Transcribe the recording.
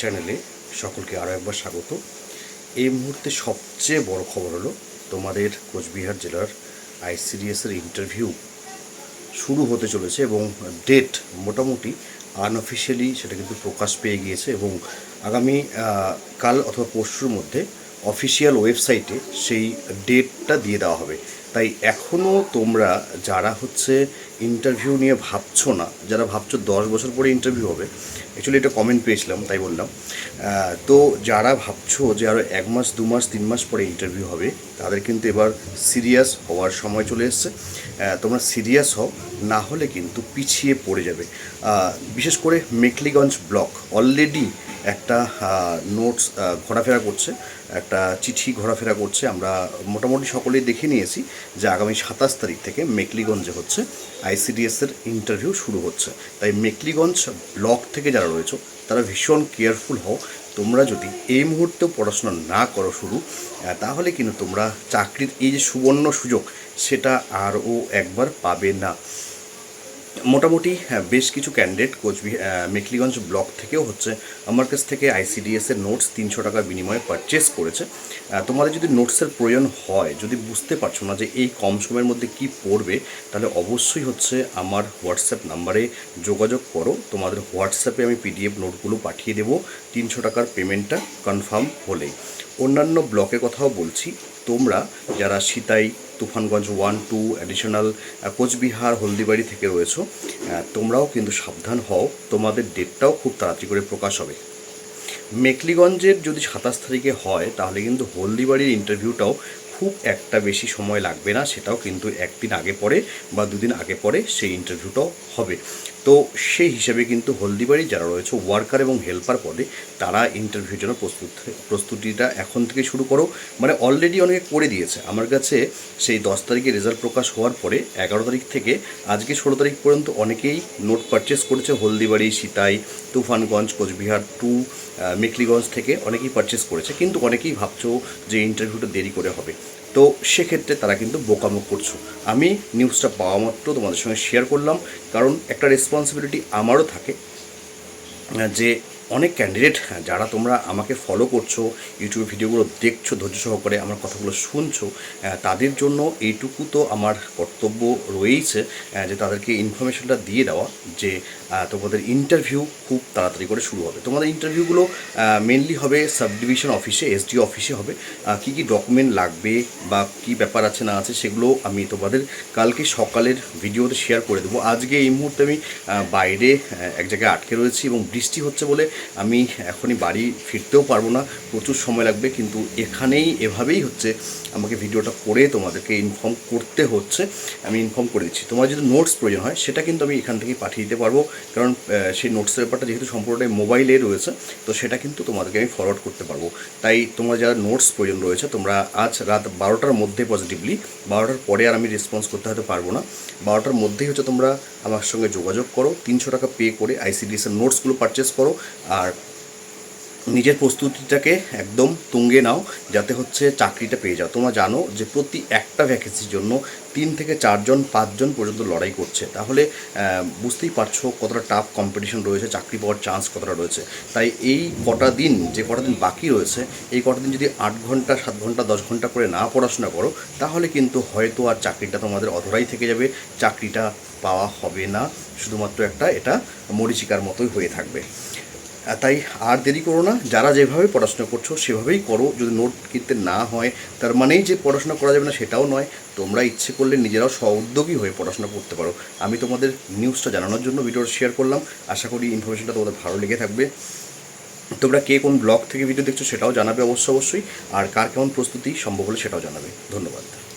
চ্যানেলে সকলকে আরও একবার স্বাগত। এই মুহূর্তে সবচেয়ে বড় খবর হলো, তোমাদের কোচবিহার জেলার আইসিডিএসের ইন্টারভিউ শুরু হতে চলেছে এবং ডেট মোটামুটি আনঅফিসিয়ালি সেটা কিন্তু প্রকাশ পেয়ে গিয়েছে এবং আগামী কাল অথবা পরশুর মধ্যে অফিসিয়াল ওয়েবসাইটে সেই ডেটটা দিয়ে দেওয়া হবে। তাই এখনও তোমরা যারা হচ্ছে ইন্টারভিউ নিয়ে ভাবছ না, যারা ভাবছ দশ বছর পরে ইন্টারভিউ হবে অ্যাকচুয়ালি এটা কমেন্ট পেয়েছিলাম, তাই বললাম। তো যারা ভাবছ যে আরও এক মাস, দু মাস, তিন মাস পরে ইন্টারভিউ হবে, তাদের কিন্তু এবার সিরিয়াস হওয়ার সময় চলে এসছে। তোমরা সিরিয়াস হও, না হলে কিন্তু পিছিয়ে পড়ে যাবে। বিশেষ করে মেকলিগঞ্জ ব্লক অলরেডি একটা নোটস ঘোরাফেরা করছে। একটা চিঠি ঘোরাফেরা করছে। আমরা মোটামুটি সকলেই দেখে নিয়েছি যে আগামী সাতাশ তারিখ থেকে মেকলিগঞ্জে হচ্ছে আইসিডিএসের ইন্টারভিউ শুরু হচ্ছে। তাই মেকলিগঞ্জ ব্লক থেকে যারা রয়েছে, তারা ভীষণ কেয়ারফুল হও। তোমরা যদি এই মুহূর্তেও পড়াশোনা না করো শুরু তাহলে কিন্তু তোমরা চাকরির এই যে সুবর্ণ সুযোগ, সেটা আরও একবার পাবে না। মোটামুটি হ্যাঁ, বেশ কিছু ক্যান্ডিডেট কোচবিহার মেকলিগঞ্জ ব্লক থেকেও হচ্ছে। আমার কাছ থেকে আইসিডিএস এর নোটস তিনশো টাকার বিনিময়ে পারচেস করেছে। তোমাদের যদি নোটসের প্রয়োজন হয় যদি বুঝতে পারছ না যে এই কম সময়ের মধ্যে কি পড়বে তাহলে অবশ্যই হচ্ছে আমার হোয়াটসঅ্যাপ নাম্বারে যোগাযোগ করো। তোমাদের হোয়াটসঅ্যাপে আমি পিডিএফ নোটগুলো পাঠিয়ে দেবো। তিনশো টাকার পেমেন্টটা কনফার্ম হলেই। অন্যান্য ব্লকের কথাও বলছি। তোমরা যারা Sitai, Tufanganj one two additional Cooch Behar, Haldibari থেকে রয়েছো তোমরাও কিন্তু সাবধান হও। তোমাদের ডেটটাও খুব তাড়াতাড়ি করে প্রকাশ হবে। মেকলিগঞ্জের যদি সাতাশ তারিখে হয়, তাহলে কিন্তু হলদিবাড়ির ইন্টারভিউটাও খুব একটা বেশি সময় লাগবে না, সেটাও কিন্তু একদিন আগে পরে বা দুদিন আগে পরে সেই ইন্টারভিউটাও হবে। তো সেই হিসাবে কিন্তু হলদিবাড়ি যারা রয়েছে ওয়ার্কার এবং হেল্পার পদে, তারা ইন্টারভিউর জন্য প্রস্তুত প্রস্তুতিটা এখন থেকে শুরু করো। মানে অলরেডি অনেকে করে দিয়েছে। আমার কাছে সেই দশ তারিখে রেজাল্ট প্রকাশ হওয়ার পরে এগারো তারিখ থেকে, আজকে ষোলো তারিখ পর্যন্ত অনেকেই নোট পারচেস করেছে হলদিবাড়ি, সিতাই, তুফানগঞ্জ, কোচবিহার টু মেকলিগঞ্জ থেকে অনেকেই পারচেস করেছে। কিন্তু অনেকেই ভাবছ যে ইন্টারভিউটা দেরি করে হবে। তো সেক্ষেত্রে তারা কিন্তু বোকামো করছ। আমি নিউজটা পাওয়া মাত্র তোমাদের সঙ্গে শেয়ার করলাম, কারণ একটা রেসপন্সিবিলিটি আমারও থাকে, যে অনেক ক্যান্ডিডেট যারা তোমরা আমাকে ফলো করছ ইউটিউব ভিডিওগুলো দেখছ, ধৈর্য সহকারে আমার কথাগুলো শুনছো তাদের জন্য এইটুকু তো আমার কর্তব্য রয়েইছে যে তাদেরকে ইনফরমেশনটা দিয়ে দেওয়া, যে তোমাদের ইন্টারভিউ খুব তাড়াতাড়ি করে শুরু হবে। তোমাদের ইন্টারভিউগুলো মেনলি হবে সাব ডিভিশন অফিসে এসডিও অফিসে হবে। কী কী ডকুমেন্ট লাগবে বা কী ব্যাপার আছে না আছে সেগুলো আমি তোমাদের কালকে সকালের ভিডিওতে শেয়ার করে দেবো। আজকে এই মুহূর্তে আমি বাইরে এক জায়গায় আটকে রয়েছি এবং বৃষ্টি হচ্ছে বলে আমি এখনই বাড়ি ফিরতেও পারব না, প্রচুর সময় লাগবে, কিন্তু এখানেই এভাবেই হচ্ছে আমাকে ভিডিওটা করে তোমাদেরকে ইনফর্ম করতে হচ্ছে, আমি ইনফর্ম করে দিচ্ছি। তোমার যদি নোটস প্রয়োজন হয়, সেটা কিন্তু আমি এখান থেকেই পাঠিয়ে দিতে পারব, কারণ সেই নোটসের ব্যাপারটা যেহেতু সম্পূর্ণটাই মোবাইলে রয়েছে, তো সেটা কিন্তু তোমাদেরকে আমি ফরওয়ার্ড করতে পারব। তাই তোমার যারা নোটস প্রয়োজন রয়েছে, তোমরা আজ রাত বারোটার মধ্যে পজিটিভলি বারোটার পরে আর আমি রেসপন্স করতে হয়তো পারব না, বারোটার মধ্যেই হচ্ছে তোমরা আমার সঙ্গে যোগাযোগ করো, তিনশো টাকা পে করে আইসিডিএসের নোটসগুলো পারচেস করো আর নিজের প্রস্তুতিটাকে একদম তুঙ্গে নাও, যাতে হচ্ছে চাকরিটা পেয়ে যাও। তোমরা জানো যে প্রতি একটা ভ্যাকেন্সির জন্য তিন থেকে চারজন, পাঁচজন পর্যন্ত লড়াই করছে। তাহলে বুঝতেই পারছ কতটা টাফ কম্পিটিশন রয়েছে, চাকরি পাওয়ার চান্স কতটা রয়েছে। তাই এই কটা দিন, যে কটা দিন বাকি রয়েছে, এই কটা দিন যদি আট ঘণ্টা, সাত ঘণ্টা, দশ ঘণ্টা করে না পড়াশোনা করো, তাহলে কিন্তু হয়তো আর চাকরিটা তোমাদের অধরাই থেকে যাবে, চাকরিটা পাওয়া হবে না। শুধুমাত্র একটা এটা মরিচিকার মতোই হয়ে থাকবে। তাই আর দেরি করো না। যারা যেভাবে পড়াশোনা করছ, সেভাবেই করো। যদি নোট কিনতে না হয়, তার মানেই যে পড়াশোনা করা যাবে না, সেটাও নয়। তোমরা ইচ্ছে করলে নিজেরাও স্বউদ্যোগী হয়ে পড়াশোনা করতে পারো। আমি তোমাদের নিউজটা জানানোর জন্য ভিডিওটা শেয়ার করলাম। আশা করি ইনফরমেশনটা তোমাদের ভালো লেগে থাকবে। তোমরা কে কোন ব্লগ থেকে ভিডিও দেখছ, সেটাও জানাবে অবশ্য অবশ্যই। আর কার কেমন প্রস্তুতি সম্ভব হলে সেটাও জানাবে। ধন্যবাদ।